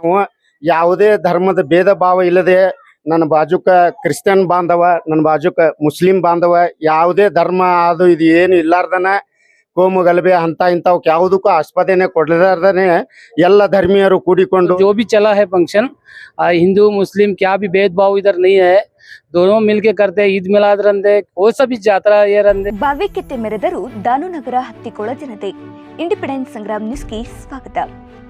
ನಾವು ಯಾವುದೇ ಧರ್ಮದ ಭೇದ ಭಾವ ಇಲ್ಲದೆ ನನ್ನ ಬಾಜುಕ ಕ್ರಿಶ್ಚಿಯನ್ ಬಾಂಧವ ನನ್ನ ಬಾಜುಕ ಮುಸ್ಲಿಂ ಬಾಂಧವ ಯಾವುದೇ ಧರ್ಮ ಅದು ಇದು ಏನು ಇಲ್ಲಾರ್ದನ ಕೋಮು ಗಲಭೆ ಅಂತ ಇಂಥವಕ್ಕೆ ಯಾವುದಕ್ಕೂ ಆಸ್ಪದನೆ ಕೊಡಲಾರ್ದನೆ ಎಲ್ಲ ಧರ್ಮೀಯರು ಕೂಡಿಕೊಂಡು जो भी चला है फंक्शन हिंदू मुस्लिम क्या भी भेदभाव इधर नहीं है दोनों मिलके करते हैं ईद मिलाद रंदे वो सभी जात्रा ये रंदे ಭಾವ್ಯಕ್ಕೆತೆ ಮೆರೆದರು ದಾನುನಗರ ಹತ್ತಿಕೊಳ ಜನತೆ ಇಂಡಿಪೆಂಡೆನ್ಸ್ ಸಂಗ್ರಾಮ್ ನ್ಯೂಸ್ಗೆ ಸ್ವಾಗತ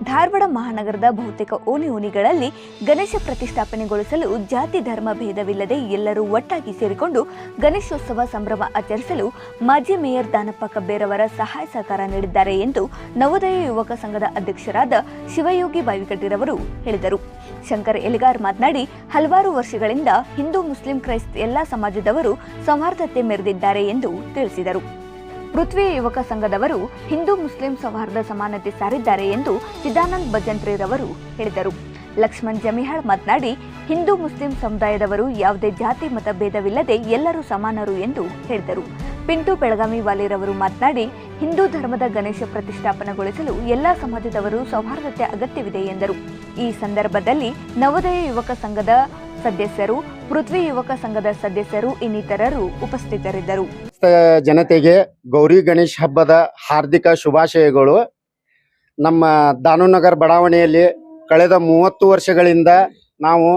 ಧಾರವಾಡ ಮಹಾನಗರದ ಬಹುತೇಕ ಓಣಿ ಓಣಿಗಳಲ್ಲಿ ಗಣೇಶ ಪ್ರತಿಷ್ಠಾಪನೆಗೊಳಿಸಲು ಜಾತಿ ಧರ್ಮ ಭೇದವಿಲ್ಲದೆ ಎಲ್ಲರೂ ಒಟ್ಟಾಗಿ ಸೇರಿಕೊಂಡು ಗಣೇಶೋತ್ಸವ ಸಂಭ್ರಮ ಆಚರಿಸಲು ಮಾಜಿ ಮೇಯರ್ ದಾನಪ್ಪ ಕಬ್ಬೇರವರ ಸಹಾಯ ಸಹಕಾರ ನೀಡಿದ್ದಾರೆ ಎಂದು ನವೋದಯ ಯುವಕ ಸಂಘದ ಅಧ್ಯಕ್ಷರಾದ ಶಿವಯೋಗಿ ಬಾವಿಕಟ್ಟಿರವರು ಹೇಳಿದರು. ಶಂಕರ್ ಎಲಿಗಾರ್ ಮಾತನಾಡಿ, ಹಲವಾರು ವರ್ಷಗಳಿಂದ ಹಿಂದೂ ಮುಸ್ಲಿಂ ಕ್ರೈಸ್ತ ಎಲ್ಲಾ ಸಮಾಜದವರು ಸೌಹಾರ್ದತೆ ಮೆರೆದಿದ್ದಾರೆ ಎಂದು ತಿಳಿಸಿದರು. ಪೃಥ್ವಿ ಯುವಕ ಸಂಘದವರು ಹಿಂದೂ ಮುಸ್ಲಿಂ ಸೌಹಾರ್ದ ಸಮಾನತೆ ಸಾರಿದ್ದಾರೆ ಎಂದು ಚಿದಾನಂದ್ ಭಜಂತ್ರಿರವರು ಹೇಳಿದರು. ಲಕ್ಷ್ಮಣ್ ಜಮಿಹಾಳ್ ಮಾತನಾಡಿ, ಹಿಂದೂ ಮುಸ್ಲಿಂ ಸಮುದಾಯದವರು ಯಾವುದೇ ಜಾತಿ ಮತ ಭೇದವಿಲ್ಲದೆ ಎಲ್ಲರೂ ಸಮಾನರು ಎಂದು ಹೇಳಿದರು. ಪಿಂಟು ಬೆಳಗಾವಿ ವಾಲಿರವರು ಮಾತನಾಡಿ, ಹಿಂದೂ ಧರ್ಮದ ಗಣೇಶ ಪ್ರತಿಷ್ಠಾಪನೆಗೊಳಿಸಲು ಎಲ್ಲ ಸಮಾಜದವರು ಸೌಹಾರ್ದತೆ ಅಗತ್ಯವಿದೆ ಎಂದರು. ಈ ಸಂದರ್ಭದಲ್ಲಿ ನವೋದಯ ಯುವಕ ಸಂಘದ ಸದಸ್ಯರು, ಪೃಥ್ವಿ ಯುವಕ ಸಂಘದ ಸದಸ್ಯರು ಇನ್ನಿತರರು ಉಪಸ್ಥಿತರಿದ್ದರು. ಜನತೆಗೆ ಗೌರಿ ಗಣೇಶ್ ಹಬ್ಬದ ಹಾರ್ದಿಕ ಶುಭಾಶಯಗಳು. ನಮ್ಮ ದಾನುನಗರ್ ಬಡಾವಣೆಯಲ್ಲಿ ಕಳೆದ ಮೂವತ್ತು ವರ್ಷಗಳಿಂದ ನಾವು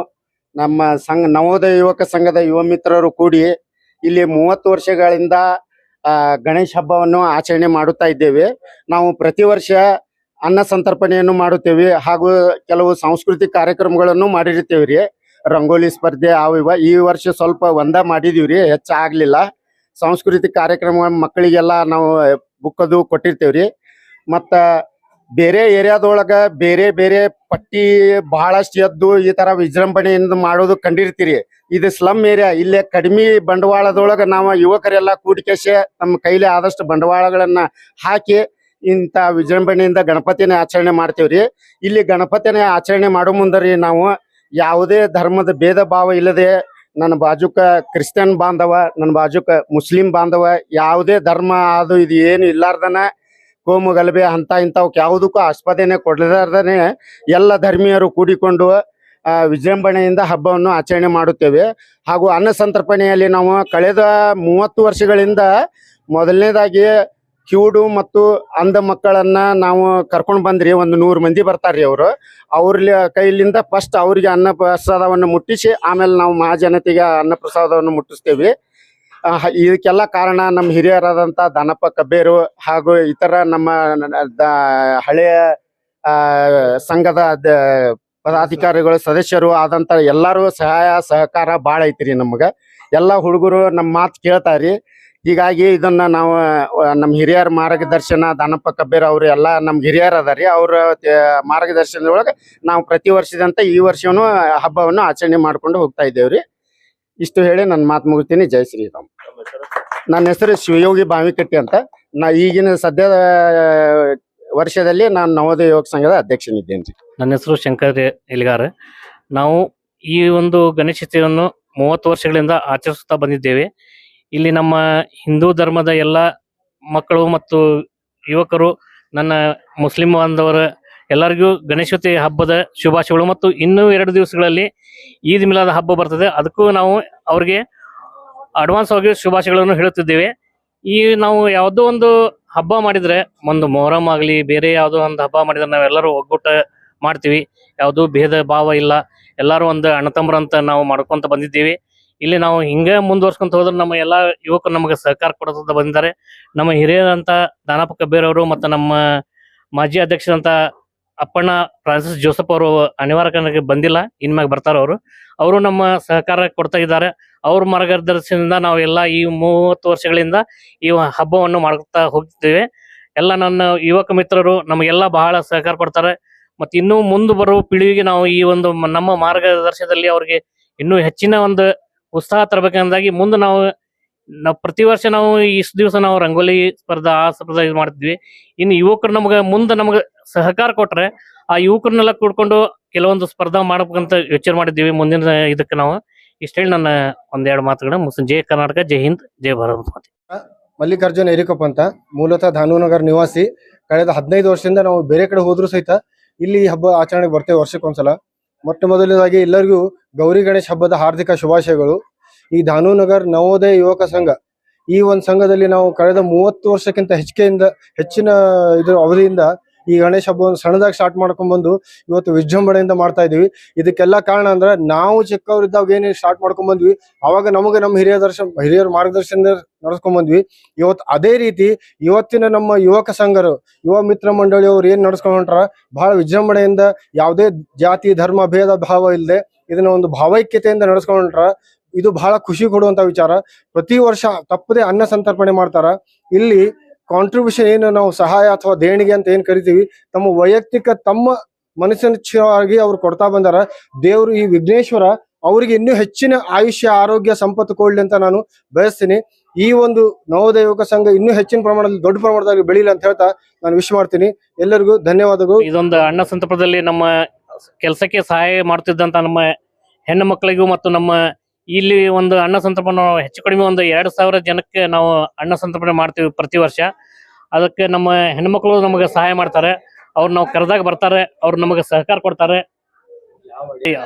ನಮ್ಮ ಸಂಘ, ನವೋದಯ ಯುವಕ ಸಂಘದ ಯುವ ಮಿತ್ರರು ಕೂಡಿ ಇಲ್ಲಿ ಮೂವತ್ತು ವರ್ಷಗಳಿಂದ ಗಣೇಶ ಹಬ್ಬವನ್ನು ಆಚರಣೆ ಮಾಡುತ್ತಾ ಇದ್ದೇವೆ. ನಾವು ಪ್ರತಿ ವರ್ಷ ಅನ್ನ ಸಂತರ್ಪಣೆಯನ್ನು ಮಾಡುತ್ತೇವೆ ಹಾಗೂ ಕೆಲವು ಸಾಂಸ್ಕೃತಿಕ ಕಾರ್ಯಕ್ರಮಗಳನ್ನು ಮಾಡಿರುತ್ತೇವೆ ರೀ. ರಂಗೋಲಿ ಸ್ಪರ್ಧೆ ಅವು ಇವ. ಈ ವರ್ಷ ಸ್ವಲ್ಪ ಒಂದ ಮಾಡಿದೀವಿ ರೀ ಹೆಚ್ಚಾಗ್ಲಿಲ್ಲ ಸಾಂಸ್ಕೃತಿಕ ಕಾರ್ಯಕ್ರಮ ಮಕ್ಕಳಿಗೆಲ್ಲ ನಾವು ಬುಕ್ ಅದು ಕೊಟ್ಟಿರ್ತೇವ್ರಿ ಮತ್ತ ಬೇರೆ ಏರಿಯಾದೊಳಗ ಬೇರೆ ಬೇರೆ ಪಟ್ಟಿ ಬಹಳಷ್ಟು ಎದ್ದು ಈ ತರ ವಿಜೃಂಭಣೆಯಿಂದ ಮಾಡೋದು ಕಂಡಿರ್ತೀರಿ. ಇದು ಸ್ಲಮ್ ಏರಿಯಾ ಇಲ್ಲೇ ಕಡಿಮೆ ಬಂಡವಾಳದೊಳಗ ನಾವು ಯುವಕರೆಲ್ಲ ಕೂಡಿಕೆಸೆ ನಮ್ಮ ಕೈಲಿ ಆದಷ್ಟು ಬಂಡವಾಳಗಳನ್ನ ಹಾಕಿ ಇಂಥ ವಿಜೃಂಭಣೆಯಿಂದ ಗಣಪತಿನ ಆಚರಣೆ ಮಾಡ್ತೇವ್ರಿ ಇಲ್ಲಿ ಗಣಪತಿನ ಆಚರಣೆ ಮಾಡೋ ಮುಂದರಿ ನಾವು ಯಾವುದೇ ಧರ್ಮದ ಭೇದ ಭಾವ ಇಲ್ಲದೆ ನನ್ನ ಬಾಜುಕ ಕ್ರಿಶ್ಚಿಯನ್ ಬಾಂಧವ, ನನ್ನ ಬಾಜುಕ ಮುಸ್ಲಿಂ ಬಾಂಧವ, ಯಾವುದೇ ಧರ್ಮ ಅದು ಇದು ಏನು ಇಲ್ಲಾರ್ದನ ಕೋಮು ಗಲಭೆ ಅಂತ ಇಂಥವಕ್ಕೆ ಯಾವುದಕ್ಕೂ ಆಸ್ಪದನೆ ಕೊಡಲಾರ್ದನೆ ಎಲ್ಲ ಧರ್ಮೀಯರು ಕೂಡಿಕೊಂಡು ವಿಜೃಂಭಣೆಯಿಂದ ಹಬ್ಬವನ್ನು ಆಚರಣೆ ಮಾಡುತ್ತೇವೆ. ಹಾಗೂ ಅನ್ನ ಸಂತರ್ಪಣೆಯಲ್ಲಿ ನಾವು ಕಳೆದ ಮೂವತ್ತು ವರ್ಷಗಳಿಂದ ಮೊದಲನೇದಾಗಿ ಕಿವುಡು ಮತ್ತು ಅಂಧ ಮಕ್ಕಳನ್ನ ನಾವು ಕರ್ಕೊಂಡು ಬಂದ್ರಿ, ಒಂದು ನೂರು ಮಂದಿ ಬರ್ತಾರ್ರಿ ಅವರು. ಅವ್ರ ಕೈಲಿಂದ ಫಸ್ಟ್ ಅವರಿಗೆ ಅನ್ನ ಪ್ರಸಾದವನ್ನು ಮುಟ್ಟಿಸಿ, ಆಮೇಲೆ ನಾವು ಮಹಾಜನತೆಗೆ ಅನ್ನ ಪ್ರಸಾದವನ್ನು ಮುಟ್ಟಿಸ್ತೇವೆ. ಇದಕ್ಕೆಲ್ಲ ಕಾರಣ ನಮ್ಮ ಹಿರಿಯರಾದಂಥ ದಾನಪ್ಪ ಕಬ್ಬೇರು ಹಾಗೂ ಇತರ ನಮ್ಮ ಹಳೆಯ ಸಂಘದ ಪದಾಧಿಕಾರಿಗಳು, ಸದಸ್ಯರು ಆದಂತ ಎಲ್ಲರೂ ಸಹಾಯ ಸಹಕಾರ ಭಾಳ ಐತ್ರಿ ನಮ್ಗ. ಎಲ್ಲ ಹುಡುಗರು ನಮ್ಮ ಮಾತು ಕೇಳ್ತಾರಿ ಹೀಗಾಗಿ ಇದನ್ನ ನಾವು ನಮ್ಮ ಹಿರಿಯರ ಮಾರ್ಗದರ್ಶನ, ದಾನಪ್ಪ ಕಬ್ಬೇರ್ ಅವರು ಎಲ್ಲ ನಮ್ಮ ಹಿರಿಯರ್ ಅದಾರಿ ಅವ್ರ ಮಾರ್ಗದರ್ಶನದೊಳಗೆ ನಾವು ಪ್ರತಿ ವರ್ಷದಂತೆ ಈ ವರ್ಷವೂ ಹಬ್ಬವನ್ನು ಆಚರಣೆ ಮಾಡ್ಕೊಂಡು ಹೋಗ್ತಾ ಇದ್ದೇವ್ರಿ ಇಷ್ಟು ಹೇಳಿ ನನ್ನ ಮಾತು ಮುಗಿತೀನಿ ಜೈ ಶ್ರೀರಾಮ್. ನನ್ನ ಹೆಸರು ಶಿವಯೋಗಿ ಬಾವಿಕಟ್ಟಿ ಅಂತ. ನಾ ಈಗಿನ ಸದ್ಯದ ವರ್ಷದಲ್ಲಿ ನಾನು ನವೋದಯ ಯೋಗ ಸಂಘದ ಅಧ್ಯಕ್ಷನಿದ್ದೇನೆ ನನ್ನ ಹೆಸರು ಶಂಕರ್ ಎಲಿಗಾರ್ ನಾವು ಈ ಒಂದು ಗಣೇಶ ಚತುರ್ಥಿಯನ್ನು ಮೂವತ್ತು ವರ್ಷಗಳಿಂದ ಆಚರಿಸುತ್ತಾ ಬಂದಿದ್ದೇವೆ. ಇಲ್ಲಿ ನಮ್ಮ ಹಿಂದೂ ಧರ್ಮದ ಎಲ್ಲ ಮಕ್ಕಳು ಮತ್ತು ಯುವಕರು, ನನ್ನ ಮುಸ್ಲಿಂ ಬಾಂಧವರ, ಎಲ್ಲರಿಗೂ ಗಣೇಶೋತ್ಸವ ಹಬ್ಬದ ಶುಭಾಶಯಗಳು ಮತ್ತು ಇನ್ನೂ ಎರಡು ದಿವಸಗಳಲ್ಲಿ ಈದ್ ಮಿಲಾದ ಹಬ್ಬ ಬರ್ತದೆ. ಅದಕ್ಕೂ ನಾವು ಅವ್ರಿಗೆ ಅಡ್ವಾನ್ಸ್ ಆಗಿ ಶುಭಾಶಯಗಳನ್ನು ಹೇಳುತ್ತಿದ್ದೇವೆ. ಈ ನಾವು ಯಾವುದೋ ಒಂದು ಹಬ್ಬ ಮಾಡಿದ್ರೆ, ಒಂದು ಮೊಹರಂ ಆಗಲಿ, ಬೇರೆ ಯಾವುದೋ ಒಂದು ಹಬ್ಬ ಮಾಡಿದ್ರೆ ನಾವೆಲ್ಲರೂ ಒಗ್ಗೂಟ ಮಾಡ್ತೀವಿ. ಯಾವುದೂ ಭೇದ ಭಾವ ಇಲ್ಲ. ಎಲ್ಲರೂ ಒಂದು ಅಣ್ಣತಂಬ್ರ ಅಂತ ನಾವು ಮಾಡ್ಕೊಂತ ಬಂದಿದ್ದೀವಿ. ಇಲ್ಲಿ ನಾವು ಹಿಂಗೆ ಮುಂದುವರ್ಸ್ಕೊಂತ ಹೋದ್ರೆ ನಮ್ಮ ಎಲ್ಲಾ ಯುವಕರು ನಮಗೆ ಸಹಕಾರ ಕೊಡೋದಂತ ಬಂದಿದ್ದಾರೆ. ನಮ್ಮ ಹಿರಿಯರಂತ ದಾನಪ್ಪ ಕಬ್ಬೇರ್ ಅವರು ಮತ್ತು ನಮ್ಮ ಮಾಜಿ ಅಧ್ಯಕ್ಷರಂತ ಅಪ್ಪಣ್ಣ ಫ್ರಾನ್ಸಿಸ್ ಜೋಸಫ್ ಅವರು ಅನಿವಾರ್ಯ ಕಾರಣಕ್ಕೆ ಬಂದಿಲ್ಲ, ಇನ್ಮ್ಯಾಗ ಬರ್ತಾರ ಅವರು. ಅವರು ನಮ್ಮ ಸಹಕಾರ ಕೊಡ್ತಾ ಇದ್ದಾರೆ. ಅವ್ರ ಮಾರ್ಗದರ್ಶನದಿಂದ ನಾವು ಎಲ್ಲ ಈ ಮೂವತ್ತು ವರ್ಷಗಳಿಂದ ಈ ಹಬ್ಬವನ್ನು ಮಾಡ್ತಾ ಹೋಗ್ತಿದ್ದೇವೆ. ಎಲ್ಲ ನನ್ನ ಯುವಕ ಮಿತ್ರರು ನಮಗೆಲ್ಲ ಬಹಳ ಸಹಕಾರ ಕೊಡ್ತಾರೆ. ಮತ್ತೆ ಇನ್ನೂ ಮುಂದೆ ಬರುವ ಪೀಳಿಗೆಗೆ ನಾವು ಈ ಒಂದು ನಮ್ಮ ಮಾರ್ಗದರ್ಶನದಲ್ಲಿ ಅವ್ರಿಗೆ ಇನ್ನೂ ಹೆಚ್ಚಿನ ಒಂದು ಉತ್ಸಾಹ ತರಬೇಕಂದಾಗಿ ಮುಂದೆ ನಾವು ನಾವು ಪ್ರತಿ ವರ್ಷ ನಾವು ಇಷ್ಟು ದಿವಸ ನಾವು ರಂಗೋಲಿ ಸ್ಪರ್ಧಾ, ಆ ಸ್ಪರ್ಧಾ ಇದು ಮಾಡ್ತಿದ್ವಿ. ಇನ್ನು ಯುವಕರು ನಮ್ಗೆ ಮುಂದೆ ನಮ್ಗೆ ಸಹಕಾರ ಕೊಟ್ರೆ ಆ ಯುವಕರನ್ನೆಲ್ಲ ಕೂಡ್ಕೊಂಡು ಕೆಲವೊಂದು ಸ್ಪರ್ಧಾ ಮಾಡಬೇಕಂತ ಯೋಚನೆ ಮಾಡಿದ್ದೀವಿ ಮುಂದಿನ ಇದಕ್ಕೆ ನಾವು. ಇಷ್ಟ ಹೇಳಿ ನನ್ನ ಒಂದೆರಡು ಮಾತುಗಳನ್ನ ಮುಸ್ ಜೈ ಕರ್ನಾಟಕ, ಜೈ ಹಿಂದ್, ಜೈ ಭಾರತ್ ಮಾತು. ಮಲ್ಲಿಕಾರ್ಜುನ್ ಏರಿಕಪ್ಪ ಅಂತ ಮೂಲತಃ ಧಾನುನಗರ್ ನಿವಾಸಿ. ಕಳೆದ ಹದಿನೈದು ವರ್ಷದಿಂದ ನಾವು ಬೇರೆ ಕಡೆ ಹೋದ್ರು ಸಹಿತ ಇಲ್ಲಿ ಹಬ್ಬ ಆಚರಣೆಗೆ ಬರ್ತೇವೆ ವರ್ಷಕ್ಕೊಂದ್ಸಲ. ಮೊಟ್ಟ ಮೊದಲನೇದಾಗಿ ಎಲ್ಲರಿಗೂ ಗೌರಿ ಗಣೇಶ ಹಬ್ಬದ ಹಾರ್ದಿಕ ಶುಭಾಶಯಗಳು. ಈ ಧಾನುನಗರ್ ನವೋದಯ ಯುವಕ ಸಂಘ, ಈ ಒಂದು ಸಂಘದಲ್ಲಿ ನಾವು ಕಳೆದ ಮೂವತ್ತು ವರ್ಷಕ್ಕಿಂತ ಹೆಚ್ಚಿಗೆಯಿಂದ ಹೆಚ್ಚಿನ ಇದರ ಅವಧಿಯಿಂದ ಈ ಗಣೇಶ ಹಬ್ಬವನ್ನು ಸಣ್ಣದಾಗಿ ಸ್ಟಾರ್ಟ್ ಮಾಡ್ಕೊಂಡ್ಬಂದು ಇವತ್ತು ವಿಜೃಂಭಣೆಯಿಂದ ಮಾಡ್ತಾ ಇದೀವಿ ಇದಕ್ಕೆಲ್ಲ ಕಾರಣ ಅಂದ್ರೆ ನಾವು ಚಿಕ್ಕವರಿದ್ದಾಗ ಏನೇ ಸ್ಟಾರ್ಟ್ ಮಾಡ್ಕೊಂಡ್ ಬಂದ್ವಿ ಅವಾಗ ನಮಗೆ ನಮ್ಮ ಹಿರಿಯ ದರ್ಶನ, ಹಿರಿಯರ ಮಾರ್ಗದರ್ಶನ ನಡ್ಸ್ಕೊಂಡ್ ಬಂದ್ವಿ ಇವತ್ತು ಅದೇ ರೀತಿ ಇವತ್ತಿನ ನಮ್ಮ ಯುವಕ ಸಂಘರು, ಯುವ ಮಿತ್ರ ಮಂಡಳಿಯವರು ಏನ್ ನಡ್ಸ್ಕೊಂಡ್ ಹೊಂಟಾರ ಬಹಳ ವಿಜೃಂಭಣೆಯಿಂದ ಯಾವುದೇ ಜಾತಿ, ಧರ್ಮ, ಭೇದ, ಭಾವ ಇಲ್ಲದೆ ಇದನ್ನ ಒಂದು ಭಾವೈಕ್ಯತೆಯಿಂದ ನಡ್ಸ್ಕೊಂಡ್ ಹೊಂಟಾರ ಇದು ಬಹಳ ಖುಷಿ ಕೊಡುವಂತ ವಿಚಾರ. ಪ್ರತಿ ವರ್ಷ ತಪ್ಪದೆ ಅನ್ನ ಸಂತರ್ಪಣೆ ಮಾಡ್ತಾರ. ಇಲ್ಲಿ ಕಾಂಟ್ರಿಬ್ಯೂಷನ್ ಏನು ನಾವು ಸಹಾಯ ಅಥವಾ ದೇಣಿಗೆ ಅಂತ ಏನ್ ಕರಿತೀವಿ, ತಮ್ಮ ವೈಯಕ್ತಿಕ ತಮ್ಮ ಮನಸ್ಸಿನಚ್ಛವಾಗಿ ಅವ್ರು ಕೊಡ್ತಾ ಬಂದಾರ. ದೇವ್ರು ಈ ವಿಘ್ನೇಶ್ವರ ಅವರಿಗೆ ಇನ್ನೂ ಹೆಚ್ಚಿನ ಆಯುಷ್ಯ, ಆರೋಗ್ಯ, ಸಂಪತ್ತು ಕೊಡ್ಲಿ ಅಂತ ನಾನು ಬಯಸ್ತೀನಿ. ಈ ಒಂದು ನವೋದಯ ಸಂಘ ಇನ್ನೂ ಹೆಚ್ಚಿನ ಪ್ರಮಾಣದಲ್ಲಿ ದೊಡ್ಡ ಪ್ರಮಾಣದಲ್ಲಿ ಬೆಳೀಲಿ ಅಂತ ಹೇಳ್ತಾ ನಾನು ವಿಶ್ ಮಾಡ್ತೀನಿ. ಎಲ್ಲರಿಗೂ ಧನ್ಯವಾದಗಳು. ಇದೊಂದು ಅಣ್ಣ ಸಂದರ್ಭದಲ್ಲಿ ನಮ್ಮ ಕೆಲಸಕ್ಕೆ ಸಹಾಯ ಮಾಡ್ತಿದ್ದಂತ ನಮ್ಮ ಹೆಣ್ಣು ಮಕ್ಕಳಿಗೂ ಮತ್ತು ನಮ್ಮ ಇಲ್ಲಿ ಒಂದು ಅನ್ನ ಸಂತರ್ಪಣೆ ಹೆಚ್ಚು ಕಡಿಮೆ ಒಂದು ಎರಡು ಸಾವಿರ ಜನಕ್ಕೆ ನಾವು ಅನ್ನ ಸಂತರ್ಪಣೆ ಮಾಡ್ತೀವಿ ಪ್ರತಿ ವರ್ಷ. ಅದಕ್ಕೆ ನಮ್ಮ ಹೆಣ್ಮಕ್ಳು ನಮಗೆ ಸಹಾಯ ಮಾಡ್ತಾರೆ. ಅವ್ರು ನಾವು ಕರೆದಾಗ ಬರ್ತಾರೆ. ಅವ್ರು ನಮಗೆ ಸಹಕಾರ ಕೊಡ್ತಾರೆ.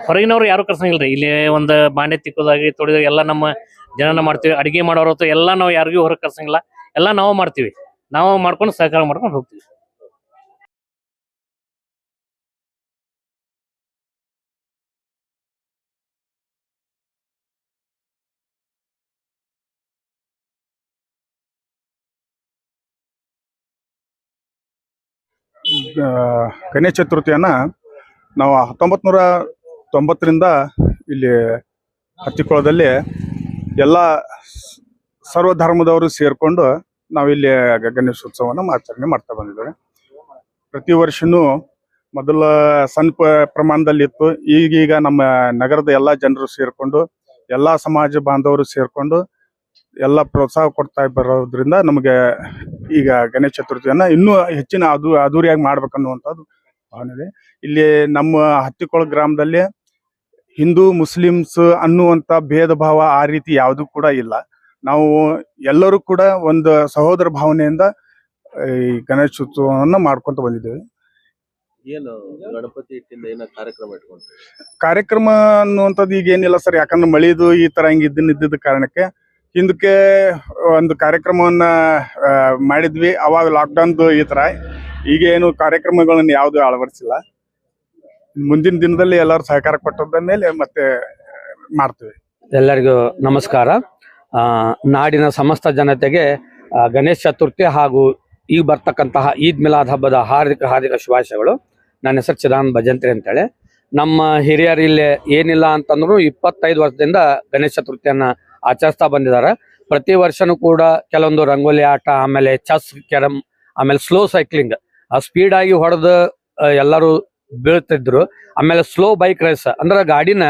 ಹೊರಗಿನವ್ರು ಯಾರು ಕರ್ಸಂಗಿಲ್ರಿ. ಇಲ್ಲಿ ಒಂದು ಬಾಂಡೆ ತಿಕ್ಕೋದಾಗಿ ತೊಳೆದಾಗ ಎಲ್ಲ ನಮ್ಮ ಜನನ ಮಾಡ್ತೀವಿ. ಅಡಿಗೆ ಮಾಡೋರು ಎಲ್ಲ ನಾವು ಯಾರಿಗೂ ಹೊರಗೆ ಕರ್ಸಂಗಿಲ್ಲ. ಎಲ್ಲ ನಾವು ಮಾಡ್ತೀವಿ. ನಾವು ಮಾಡ್ಕೊಂಡು ಸಹಕಾರ ಮಾಡ್ಕೊಂಡು ಹೋಗ್ತೀವಿ. ಗಣೇಶ ಚತುರ್ಥಿಯನ್ನ ನಾವು ಹತ್ತೊಂಬತ್ ನೂರ ತೊಂಬತ್ತರಿಂದ ಇಲ್ಲಿ ಹತ್ತಿಕೊಳದಲ್ಲಿ ಎಲ್ಲ ಸರ್ವಧರ್ಮದವರು ಸೇರಿಕೊಂಡು ನಾವಿಲ್ಲಿ ಗಣೇಶ ಗಣೇಶೋತ್ಸವವನ್ನು ಆಚರಣೆ ಮಾಡ್ತಾ ಬಂದಿದ್ದೇವೆ. ಪ್ರತಿ ವರ್ಷನೂ ಮೊದಲ ಸಣ್ಣ ಪ- ಪ್ರಮಾಣದಲ್ಲಿ ಇತ್ತು. ಈಗೀಗ ನಮ್ಮ ನಗರದ ಎಲ್ಲ ಜನರು ಸೇರಿಕೊಂಡು, ಎಲ್ಲ ಸಮಾಜ ಬಾಂಧವರು ಸೇರ್ಕೊಂಡು ಎಲ್ಲ ಪ್ರೋತ್ಸಾಹ ಕೊಡ್ತಾ ಬರೋದ್ರಿಂದ ನಮಗೆ ಈಗ ಗಣೇಶ ಚತುರ್ಥಿಯನ್ನ ಇನ್ನೂ ಹೆಚ್ಚಿನ ಅದು ಅದೂರಿಯಾಗಿ ಮಾಡ್ಬೇಕನ್ನುವಂಥದ್ದು ಭಾವನೆ ಇದೆ. ಇಲ್ಲಿ ನಮ್ಮ ಹತ್ತಿಕೊಳ ಗ್ರಾಮದಲ್ಲಿ ಹಿಂದೂ ಮುಸ್ಲಿಮ್ಸ್ ಅನ್ನುವಂಥ ಭೇದ ಭಾವ ಆ ರೀತಿ ಯಾವುದು ಕೂಡ ಇಲ್ಲ. ನಾವು ಎಲ್ಲರೂ ಕೂಡ ಒಂದು ಸಹೋದರ ಭಾವನೆಯಿಂದ ಈ ಗಣೇಶ ಗಣೇಶೋತ್ಸವವನ್ನ ಮಾಡ್ಕೊಂತ ಬಂದಿದ್ದೇವೆ. ಏನು ಗಣಪತಿ ಇಟ್ಟಿಂದ ಏನೋ ಕಾರ್ಯಕ್ರಮ ಇಟ್ಕೊಂಡ್ರಿ? ಕಾರ್ಯಕ್ರಮ ಅನ್ನುವಂಥದ್ದು ಈಗ ಏನಿಲ್ಲ ಸರ್. ಯಾಕಂದ್ರೆ ಮಳಿದು ಈ ತರ ಹಿಂಗ್ ಇದ್ದನ್ ಇದ್ದಿದ್ದ ಕಾರಣಕ್ಕೆ ಹಿಂದಕ್ಕೆ ಒಂದು ಕಾರ್ಯಕ್ರಮವನ್ನ ಮಾಡಿದ್ವಿ. ಅವಾಗ ಲಾಕ್ಡೌನ್ದು ಈ ತರ. ಈಗ ಏನು ಕಾರ್ಯಕ್ರಮಗಳನ್ನ ಯಾವುದು ಅಳವಡಿಸಿಲ್ಲ. ಮುಂದಿನ ದಿನದಲ್ಲಿ ಎಲ್ಲರೂ ಸಹಕಾರ ಕೊಟ್ಟದ ಮೇಲೆ ಮತ್ತೆ ಮಾಡ್ತೀವಿ. ಎಲ್ಲರಿಗೂ ನಮಸ್ಕಾರ. ನಾಡಿನ ಸಮಸ್ತ ಜನತೆಗೆ ಗಣೇಶ ಚತುರ್ಥಿ ಹಾಗೂ ಈಗ ಬರ್ತಕ್ಕಂತಹ ಈದ್ ಮಿಲಾದ್ ಹಬ್ಬದ ಹಾರ್ದಿಕ ಹಾರ್ದಿಕ ಶುಭಾಶಯಗಳು. ನನ್ನ ಹೆಸರು ಚಿದಾನಂದ ಭಜಂತ್ರಿ ಅಂತೇಳಿ. ನಮ್ಮ ಹಿರಿಯರು ಇಲ್ಲಿ ಏನಿಲ್ಲ ಅಂತಂದ್ರು ಇಪ್ಪತ್ತೈದು ವರ್ಷದಿಂದ ಗಣೇಶ ಚತುರ್ಥಿಯನ್ನ ಆಚರಿಸ್ತಾ ಬಂದಿದ್ದಾರೆ. ಪ್ರತಿ ವರ್ಷನೂ ಕೂಡ ಕೆಲವೊಂದು ರಂಗೋಲಿ ಆಟ, ಆಮೇಲೆ ಚೆಸ್ ಕ್ಯಾರಮ್ ಆಮೇಲೆ ಸ್ಲೋ ಸೈಕ್ಲಿಂಗ್ ಆ ಸ್ಪೀಡ್ ಆಗಿ ಹೊಡೆದು ಎಲ್ಲರೂ ಬೀಳ್ತಿದ್ರು. ಆಮೇಲೆ ಸ್ಲೋ ಬೈಕ್ ರೇಸ್ ಅಂದ್ರೆ ಗಾಡಿನ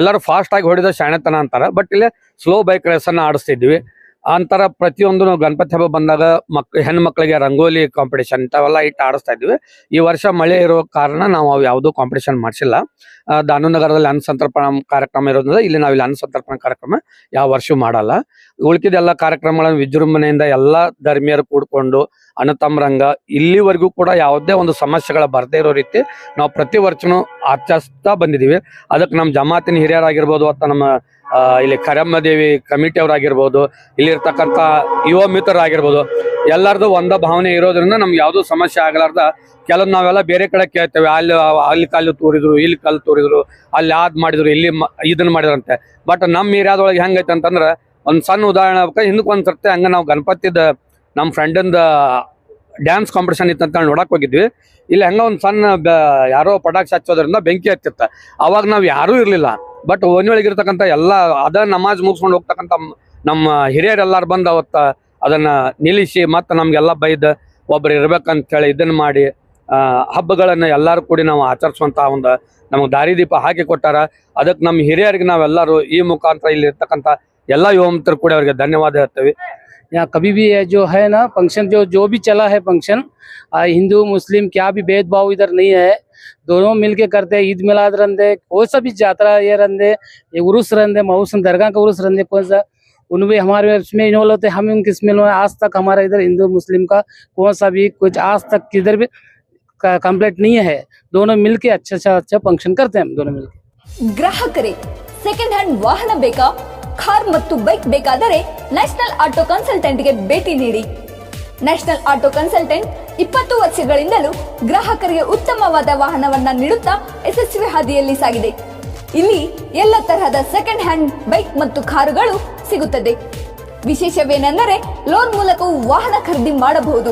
ಎಲ್ಲರೂ ಫಾಸ್ಟ್ ಆಗಿ ಹೊಡೆದ ಶಾಣೆತನ ಅಂತಾರೆ. ಬಟ್ ಇಲ್ಲಿ ಸ್ಲೋ ಬೈಕ್ ರೇಸ್ ಅನ್ನ ಆಡಿಸ್ತಿದ್ವಿ. ಅಂತರ ಪ್ರತಿಯೊಂದು ನಾವು ಗಣಪತಿ ಹಬ್ಬ ಬಂದಾಗ ಮಕ್ ಮಕ್ಕಳಿಗೆ ರಂಗೋಲಿ ಕಾಂಪಿಟೇಷನ್ ಇಂಥವೆಲ್ಲ ಇಟ್ಟು ಆಡಿಸ್ತಾ ಇದ್ವಿ. ಈ ವರ್ಷ ಮಳೆ ಇರೋ ಕಾರಣ ನಾವು ಅವು ಯಾವುದೂ ಕಾಂಪಿಟೇಷನ್ ಮಾಡಿಸಿಲ್ಲ. ದಾನುನಗರದಲ್ಲಿ ಅನ್ನ ಸಂತರ್ಪಣಾ ಕಾರ್ಯಕ್ರಮ ಇರೋದ್ರಿಂದ ಇಲ್ಲಿ ನಾವು ಇಲ್ಲಿ ಅನ್ನ ಸಂತರ್ಪಣಾ ಕಾರ್ಯಕ್ರಮ ಯಾವ ವರ್ಷ ಮಾಡಲ್ಲ. ಉಳಿಕಿದ ಎಲ್ಲ ಕಾರ್ಯಕ್ರಮಗಳನ್ನು ವಿಜೃಂಭಣೆಯಿಂದ ಎಲ್ಲಾ ಧರ್ಮೀಯರು ಕೂಡ್ಕೊಂಡು ಅಣ್ಣತಮ್ಮರಂಗ ಇಲ್ಲಿವರೆಗೂ ಕೂಡ ಯಾವುದೇ ಒಂದು ಸಮಸ್ಯೆಗಳ ಬರದೇ ಇರೋ ರೀತಿ ನಾವು ಪ್ರತಿ ವರ್ಷನೂ ಆಚರಿಸ್ತಾ ಬಂದಿದ್ದೀವಿ. ಅದಕ್ಕೆ ನಮ್ಮ ಜಮಾತಿನ ಹಿರಿಯರಾಗಿರ್ಬೋದು ಅಥವಾ ನಮ್ಮ ಇಲ್ಲಿ ಕರಮ್ಮ ದೇವಿ ಕಮಿಟಿ ಅವರಾಗಿರ್ಬೋದು, ಇಲ್ಲಿರ್ತಕ್ಕಂಥ ಯುವ ಮಿತ್ರರಾಗಿರ್ಬೋದು ಎಲ್ಲರದು ಒಂದ ಭಾವನೆ ಇರೋದ್ರಿಂದ ನಮ್ಗೆ ಯಾವುದೂ ಸಮಸ್ಯೆ ಆಗಲಾರ್ದ ಕೆಲವೊಂದು ನಾವೆಲ್ಲ ಬೇರೆ ಕಡೆ ಕೇಳ್ತೇವೆ. ಅಲ್ಲಿ ಅಲ್ಲಿ ಕಲ್ಲು ತೋರಿದ್ರು, ಇಲ್ಲಿ ಕಲ್ಲು ತೋರಿದ್ರು, ಅಲ್ಲಿ ಆದ್ ಮಾಡಿದ್ರು, ಇಲ್ಲಿ ಇದನ್ನ ಮಾಡಿದ್ರಂತೆ. ಬಟ್ ನಮ್ಮ ಏರಿಯಾದೊಳಗೆ ಹೆಂಗೈತೆ ಅಂತಂದ್ರೆ, ಒಂದು ಸಣ್ಣ ಉದಾಹರಣೆ ಆಗ್ಬೇಕು ಹಿಂದಕ್ಕೆ ಒಂದ್ ಸರ್ತಿ ಹಂಗ ನಾವು ಗಣಪತಿದ ನಮ್ಮ ಫ್ರೆಂಡಿಂದ ಡ್ಯಾನ್ಸ್ ಕಾಂಪಿಟೇಷನ್ ಇತ್ತು ಅಂತ ನೋಡಕ್ ಹೋಗಿದ್ವಿ. ಇಲ್ಲಿ ಹಂಗ ಒಂದು ಸಣ್ಣ ಯಾರೋ ಪಟಾಕ್ಷಿ ಹಚ್ಚೋದ್ರಿಂದ ಬೆಂಕಿ ಹತ್ತಿತ್ತ. ಅವಾಗ ನಾವು ಯಾರೂ ಇರ್ಲಿಲ್ಲ. ಬಟ್ ಓಣಿಯೊಳಗಿರ್ತಕ್ಕಂಥ ಎಲ್ಲ, ಅದ ನಮಾಜ್ ಮುಗಿಸ್ಕೊಂಡು ಹೋಗ್ತಕ್ಕಂಥ ನಮ್ಮ ಹಿರಿಯರೆಲ್ಲಾರು ಬಂದು ಅವತ್ತ ಅದನ್ನ ನಿಲ್ಲಿಸಿ ಮತ್ತು ನಮಗೆಲ್ಲ ಬೈದ್ ಒಬ್ರು ಇರ್ಬೇಕಂತ ಹೇಳಿ ಇದನ್ನ ಮಾಡಿ ಹಬ್ಬಗಳನ್ನ ಎಲ್ಲಾರು ಕೂಡಿ ನಾವು ಆಚರಿಸುವಂತ ಒಂದು ನಮಗೆ ದಾರಿದೀಪ ಹಾಕಿ ಕೊಟ್ಟಾರ ಅದಕ್ಕೆ ನಮ್ಮ ಹಿರಿಯರಿಗೆ ನಾವೆಲ್ಲರೂ ಈ ಮುಖಾಂತರ ಇಲ್ಲಿ ಇರ್ತಕ್ಕಂಥ ಎಲ್ಲ ಯುವ ಮಿತ್ರರು ಕೂಡ ಅವರಿಗೆ ಧನ್ಯವಾದ ಹೇಳ್ತೇವೆ यहाँ कभी भी ये जो है ना फंक्शन जो जो भी चला है फंक्शन हिंदू मुस्लिम क्या भी भेदभाव इधर नहीं है दोनों मिलके करते हैं ईद मिलाद रंदे कोई सा भी यात्रा ये रंदे ये उर्स रंदे मऊसन दरगाह का उर्स रंदे कौन सा उनमें हमारे उसमें इन्वॉल्व होते हैं, हम उनके इसमें involve हैं। आज तक हमारा इधर हिंदू मुस्लिम का कौन सा भी कुछ आज तक किधर भी कंप्लीट नहीं है दोनों मिलके अच्छा अच्छा अच्छा फंक्शन करते हैं हम दोनों मिलके ಗ್ರಾಹಕರೇ ಸೆಕೆಂಡ್ ಹ್ಯಾಂಡ್ ವಾಹನ ಬೇಕಾ ಕಾರ್ ಮತ್ತು ಬೈಕ್ ಬೇಕಾದರೆ ನ್ಯಾಷನಲ್ ಆಟೋ ಕನ್ಸಲ್ಟೆಂಟ್ಗೆ ಭೇಟಿ ನೀಡಿ ನ್ಯಾಷನಲ್ ಆಟೋ ಕನ್ಸಲ್ಟೆಂಟ್ ಇಪ್ಪತ್ತು ವರ್ಷಗಳಿಂದಲೂ ಗ್ರಾಹಕರಿಗೆ ಉತ್ತಮವಾದ ವಾಹನವನ್ನ ನೀಡುತ್ತಾ ಯಶಸ್ವಿ ಹಾದಿಯಲ್ಲಿ ಸಾಗಿದೆ ಇಲ್ಲಿ ಎಲ್ಲ ತರಹದ ಸೆಕೆಂಡ್ ಹ್ಯಾಂಡ್ ಬೈಕ್ ಮತ್ತು ಕಾರುಗಳು ಸಿಗುತ್ತದೆ ವಿಶೇಷವೇನೆಂದರೆ ಲೋನ್ ಮೂಲಕವೂ ವಾಹನ ಖರೀದಿ ಮಾಡಬಹುದು